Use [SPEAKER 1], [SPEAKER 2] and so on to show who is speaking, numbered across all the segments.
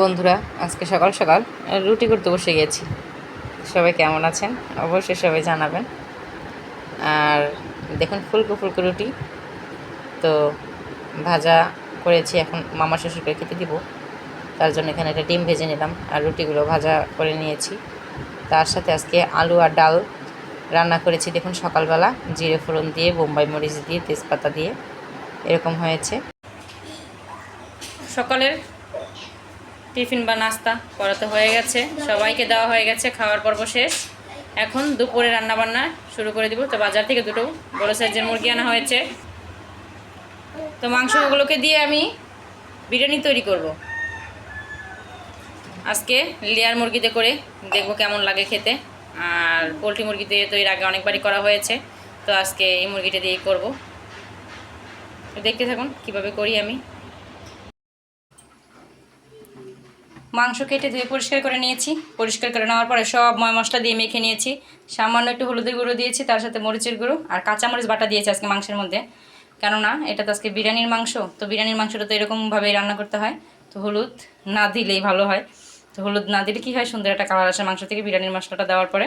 [SPEAKER 1] বন্ধুরা, আজকে সকাল সকাল রুটি করতে বসে গেছি। সবাই কেমন আছেন? অবশ্যই সবাই জানাবেন। আর দেখুন, ফুলকো ফুলকো রুটি। তো ভাজা করেছি, এখন মামা শ্বশুরকে খেতে দিব। তার জন্য এখানে একটা ডিম ভেজে নিলাম আর রুটিগুলো ভাজা করে নিয়েছি। তার সাথে আজকে আলু আর ডাল রান্না করেছি। দেখুন, সকালবেলা জিরে ফোড়ন দিয়ে, বোম্বাই মরিচ দিয়ে, তেজপাতা দিয়ে, এরকম হয়েছে। সকালের টিফিন বা নাস্তা করাতে হয়ে গেছে। সবাইকে দেওয়া হয়ে গেছে, খাওয়ার পর্ব শেষ। এখন দুপুরে রান্না বান্না শুরু করে দিব। তো বাজার থেকে দুটো বড় সাইজের মুরগি আনা হয়েছে। তো মাংসগুলোকে দিয়ে আমি বিরিয়ানি তৈরি করব। আজকে লেয়ার মুরগিতে করে দেখব কেমন লাগে খেতে। আর পোলট্রি মুরগি দিয়ে তো এর আগে অনেকবারই করা হয়েছে। তো আজকে এই মুরগিটা দিয়েই করব। তো দেখতে থাকুন কীভাবে করি আমি। মাংস কেটে ধুয়ে পরিষ্কার করে নিয়েছি। পরিষ্কার করে নেওয়ার পরে সব ময় মশলা দিয়ে মেখে নিয়েছি। সামান্য একটু হলুদের গুঁড়ো দিয়েছি, তার সাথে মরিচের গুঁড়ো আর কাঁচামরিচ বাটা দিয়েছি আজকে মাংসের মধ্যে। কেননা এটা তো আজকে বিরিয়ানির মাংস, তো বিরিয়ানির মাংসটা তো এরকমভাবেই রান্না করতে হয়। তো হলুদ না দিলেই ভালো হয়। তো হলুদ না দিলে কী হয়? সুন্দর একটা কালার আসে মাংস থেকে বিরিয়ানির মশলাটা দেওয়ার পরে।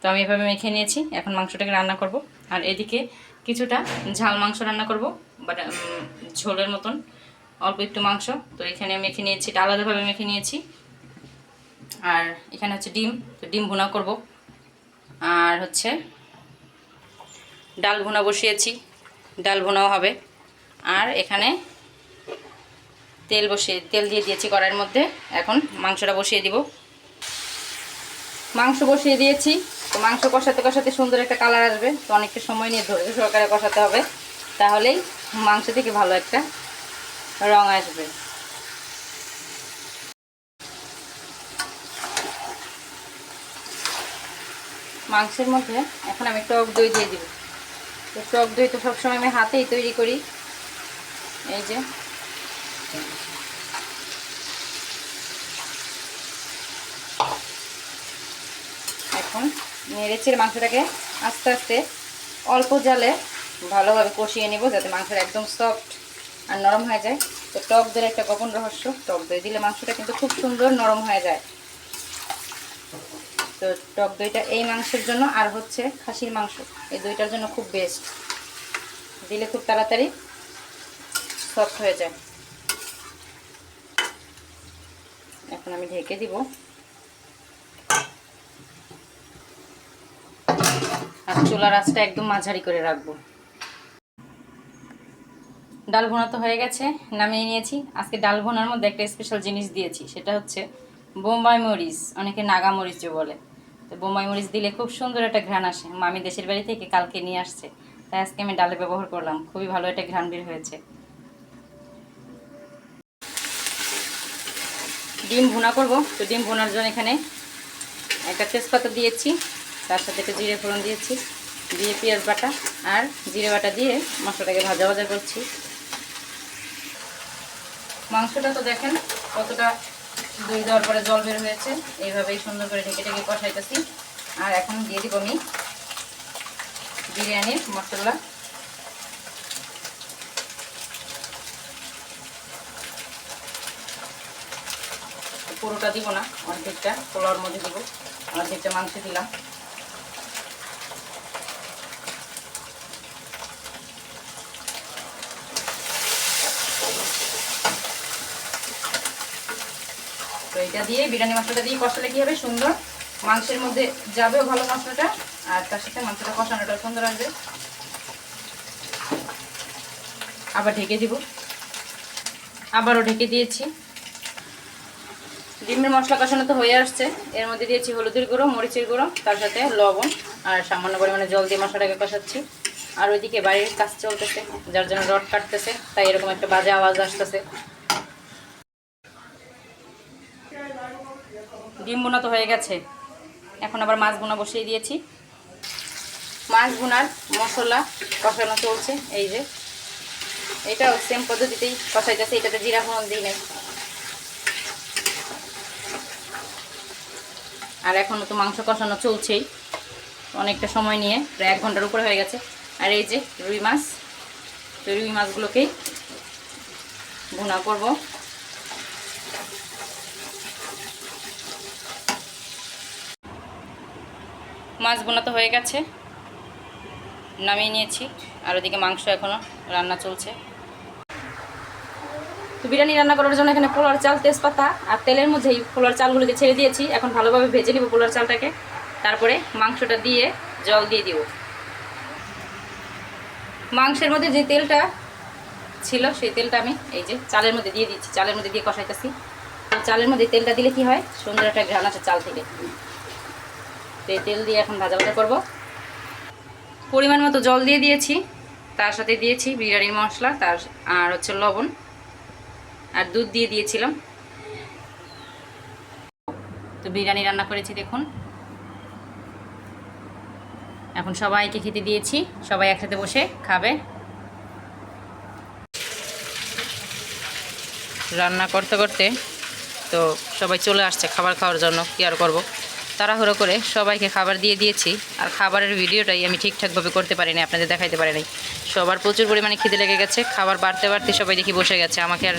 [SPEAKER 1] তো আমি এভাবে মেখে নিয়েছি, এখন মাংসটাকে রান্না করব। আর এদিকে কিছুটা ঝাল মাংস রান্না করব, বাট ঝোলের মতন। অল্প একটু মাংস। তো এখানে মেখে নিয়েছি, এটা আলাদাভাবে মেখে নিয়েছি। আর এখানে হচ্ছে ডিম, তো ডিম ভুনা করব। আর হচ্ছে ডাল ভুনা বসিয়েছি, ডাল ভুনাও হবে। আর এখানে তেল বসিয়ে, তেল দিয়ে দিয়েছি কড়াইয়ের মধ্যে। এখন মাংসটা বসিয়ে দিব। মাংস বসিয়ে দিয়েছি। তো মাংস কষাতে কষাতে সুন্দর একটা কালার আসবে। তো অনেকটা সময় নিয়ে ধৈর্য সহকারে কষাতে হবে। তাহলেই মাংস থেকে ভালো একটা রং আসবে। মাংসের মধ্যে এখন আমি টক দই দিয়ে দিব। টক দই তো সবসময় আমি হাতেই তৈরি করি। এই যে। এখন নেড়েচের মাংসটাকে আস্তে আস্তে অল্প জালে ভালোভাবে কষিয়ে নেব যাতে মাংসটা একদম সফট আর নরম হয়ে যায়। তো টক দইয়ের একটা গোপন রহস্য, টক দই দিলে মাংসটা কিন্তু খুব সুন্দর নরম হয়ে যায়। তো টক দইটা এই মাংসের জন্য আর হচ্ছে খাসির মাংস, এই দইটার জন্য খুব বেস্ট দিলে খুব তাড়াতাড়ি সফট হয়ে যায়। এখন আমি ঢেকে দিব। আর চুলার আঁচটা একদম মাঝারি করে রাখব। ডাল ভোনা তো হয়ে গেছে, নামিয়ে নিয়েছি। আজকে ডাল ভোনার মধ্যে একটা স্পেশাল জিনিস দিয়েছি, সেটা হচ্ছে বোম্বাই মরিচ, অনেকে নাগা মরিচ বলে। তো বোম্বাই মরিচ দিলে খুব সুন্দর একটা ঘ্রাণ আসে। মামি দেশের বাড়ি থেকে কালকে নিয়ে আসছে। তাই আজকে আমি ডালে ব্যবহার করলাম। খুবই ভালো একটা ঘ্রাণ বের হয়েছে। ডিম ভুনা করব। তো ডিম ভুনার জন্য এখানে একটা তেজপাতা দিয়েছি, তার সাথে একটা জিরে ফোড়ন দিয়েছি, দিয়ে পেঁয়াজ বাটা, আর জিরে বাটা দিয়ে মশলাটাকে ভাজা ভাজা করছি। মাংসটা তো দেখেন কতটা দই দেওয়ার পরে জল বের হয়েছে। এইভাবেই সুন্দর করে ঢেকে ঢেকে কষাইতেছি। আর এখন দিয়ে দিব আমি বিরিয়ানির মশলা। পুরোটা দিব না, অর্ধেকটা পোলাওর মধ্যে দিব। অর্ধেকটা মাংস দিলাম। তো এটা দিয়ে বিরিয়ানি মশলাটা দিয়ে কষালে কী হবে? সুন্দর মাংসের মধ্যে যাবেও ভালো মশলাটা, আর তার সাথে মাংসটা কষানোটা সুন্দর আসবে। আবার ঢেকে দিব। আবারও ঢেকে দিয়েছি। ডিমের মশলা কষানো তো হয়ে আসছে। এর মধ্যে দিয়েছি হলুদের গুঁড়ো, মরিচের গুঁড়ো, তার সাথে লবণ আর সামান্য পরিমাণে জল দিয়ে মশলাটাকে কষাচ্ছি। আর ওইদিকে বাড়ির কাজ চলতেছে, যার জন্য রড কাটতেছে, তাই এরকম একটা বাজে আওয়াজ আসতেছে। ডিম বোনা তো হয়ে গেছে। এখন আবার মাছ বোনা বসিয়ে দিয়েছি। মাছ বোনার মশলা কষানো চলছে, এই যে। এটাও সেম পদ্ধতিতেই কষাইতেছে, এটাতে জিরা ফোড়ন দিই নাই। আর এখনও তো মাংস কষানো চলছেই, অনেকটা সময় নিয়ে, প্রায় এক ঘণ্টার উপরে হয়ে গেছে। আর এই যে রুই মাছ, তো রুই মাছগুলোকেই ভুনা করব। মাছ বোনা তো হয়ে গেছে। নামিয়ে নিয়েছি। আর ওদিকে মাংস এখনও রান্না চলছে। তো বিরিয়ানি রান্না করার জন্য এখানে পোলার চাল, তেজপাতা আর তেলের মধ্যে এই পোলার চালগুলোকে ছেড়ে দিয়েছি। এখন ভালোভাবে ভেজে নিব পোলার চালটাকে। তারপরে মাংসটা দিয়ে জল দিয়ে দিব। মাংসের মধ্যে যে তেলটা ছিল, সেই তেলটা আমি এই যে চালের মধ্যে দিয়ে দিচ্ছি। চালের মধ্যে দিয়ে কষাইতেছি। তো চালের মধ্যে তেলটা দিলে কি হয়? সুন্দর একটা ঘ্রাণ আছে চাল থেকে। তো তেল দিয়ে এখন ভাজা ভাজা করব। পরিমাণ মতো জল দিয়ে দিয়েছি। তার সাথে দিয়েছি বিরিয়ানির মশলা, তার আর হচ্ছে লবণ। আর দুধ দিয়ে দিয়েছিলাম। তো বিরিয়ানি রান্না করেছি দেখুন। এখন সবাইকে খেতে দিয়েছি। সবাই একসাথে বসে খাবে। রান্না করতে করতে তো সবাই চলে আসছে খাবার খাওয়ার জন্য। কি আর করব? তাড়াহুড়ো করে সবাইকে খাবার দিয়ে দিয়েছি। আর খাবারের ভিডিওটাই আমি ঠিকঠাকভাবে করতে পারিনি, আপনাদের দেখাইতে পারিনি। সবার প্রচুর পরিমাণে খিদে লেগে গেছে, খাবার বাড়তে বাড়তে সবাই দেখি বসে গেছে। আমাকে আর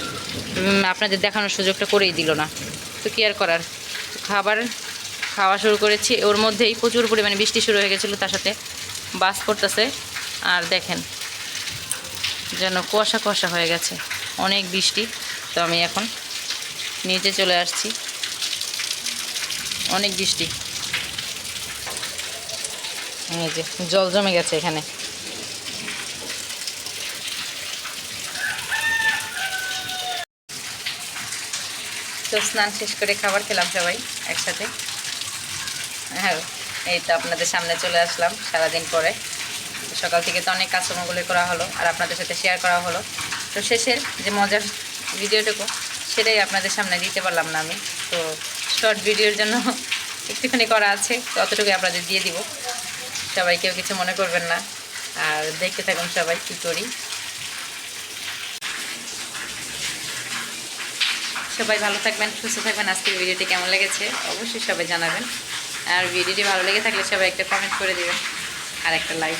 [SPEAKER 1] আপনাদের দেখানোর সুযোগটা করেই দিল না। তো কি আর করার? খাবার খাওয়া শুরু করেছি, ওর মধ্যেই প্রচুর পরিমাণে বৃষ্টি শুরু হয়ে গেছিল তার সাথে। বাস পড়তেছে আর দেখেন যেন কুয়াশা কুয়াশা হয়ে গেছে। অনেক বৃষ্টি, তো আমি এখন নিচে চলে আসছি। অনেক বৃষ্টি। জল জমে গেছে এখানে। তো স্নান শেষ করে খাবার খেলাম সবাই একসাথে। হ্যাঁ এই তো আপনাদের সামনে চলে আসলাম সারাদিন পরে। সকাল থেকে তো অনেক কাজকর্মগুলো করা হলো আর আপনাদের সাথে শেয়ার করা হলো। তো শেষের যে মজার ভিডিওটুকু, সেটাই আপনাদের সামনে দিতে পারলাম না আমি। তো শর্ট ভিডিওর জন্য একটুখানি করা আছে, তো অতটুকু আপনাদের দিয়ে দিব। সবাই কেউ কিছু মনে করবেন না। আর দেখতে থাকুন সবাই কী করি। সবাই ভালো থাকবেন, সুস্থ থাকবেন। আজকের ভিডিওটি কেমন লেগেছে অবশ্যই সবাই জানাবেন। আর ভিডিওটি ভালো লেগে থাকলে সবাই একটা কমেন্ট করে দেবেন। আর একটা লাইক